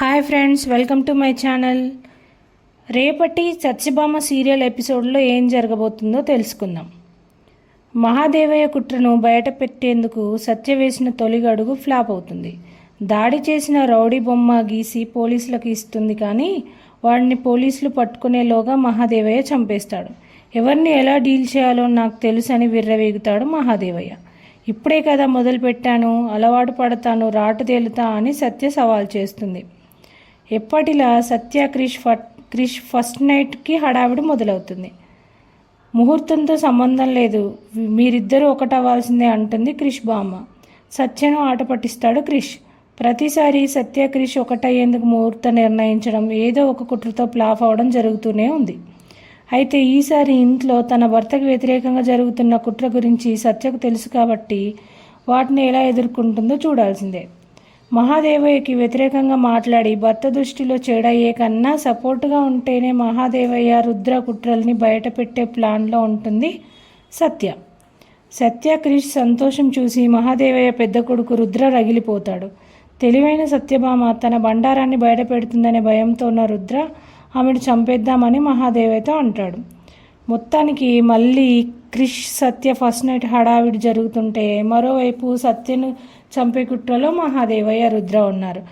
Hi friends welcome to my channel. రేపటి Satyabhama serial ఎపిసోడ్లో ఏం జరగబోతుందో తెలుసుకుందాం. మహాదేవయ్య కుట్రను బయట పెట్టేందుకు సత్య వేసిన తొలి అడుగు ఫ్లాప్ అవుతుంది. దాడి చేసిన రౌడీ బొమ్మ గీసి పోలీసులకు ఇస్తుంది కానీ వాడిని పోలీసులు పట్టుకునేలోగా మహాదేవయ్య చంపేస్తాడు. ఎవరిని ఎలా డీల్ చేయాలో నాకు తెలుసని విర్రవేగుతాడు మహాదేవయ్య. ఇప్పుడే కదా మొదలు పెట్టాను అలవాటు పడతాను రాటు తేలుతా అని సత్య సవాల్ చేస్తుంది. ఎప్పటిలా సత్య క్రిష్ ఫట్ క్రిష్ ఫస్ట్ నైట్కి హడావిడి మొదలవుతుంది. ముహూర్తంతో సంబంధం లేదు. మీరిద్దరూ ఒకటవ్వాల్సిందే అంటుంది క్రిష్ బామ్మ సత్యను ఆట పట్టిస్తాడు క్రిష్. ప్రతిసారి సత్య క్రిష్ ఒకటయ్యేందుకు ముహూర్తం నిర్ణయించడం ఏదో ఒక కుట్రతో ప్లాఫ్ అవడం జరుగుతూనే ఉంది. అయితే ఈసారి ఇంట్లో తన భర్తకు వ్యతిరేకంగా జరుగుతున్న కుట్ర గురించి సత్యకు తెలుసు కాబట్టి వాటిని ఎలా ఎదుర్కొంటుందో చూడాల్సిందే. మహాదేవయ్యకి వ్యతిరేకంగా మాట్లాడి భర్త దృష్టిలో చెడయ్యే కన్నా సపోర్టుగా ఉంటేనే మహాదేవయ్య రుద్ర కుట్రల్ని బయటపెట్టే ప్లాన్లో ఉంటుంది సత్య. సత్య క్రిష్ సంతోషం చూసి మహాదేవయ్య పెద్ద కొడుకు రుద్ర రగిలిపోతాడు. తెలివైన సత్యభామ తన బండారాన్ని బయటపెడుతుందనే భయంతో ఉన్న రుద్ర ఆమెను చంపేద్దామని మహాదేవయ్యతో అంటాడు. మొత్తానికి మళ్ళీ క్రిష్ సత్య ఫస్ట్ నైట్ హడావిడి జరుగుతుంటే మరోవైపు సత్యను చంపే కుట్రలో మహాదేవయ్య రుద్ర ఉన్నారు.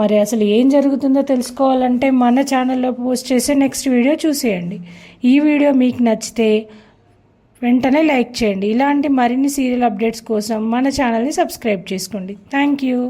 మరి అసలు ఏం జరుగుతుందో తెలుసుకోవాలంటే మన ఛానల్లో పోస్ట్ చేసే నెక్స్ట్ వీడియో చూసేయండి. ఈ వీడియో మీకు నచ్చితే వెంటనే లైక్ చేయండి. ఇలాంటి మరిన్ని సీరియల్ అప్డేట్స్ కోసం మన ఛానల్ని సబ్స్క్రైబ్ చేసుకోండి. Thank you.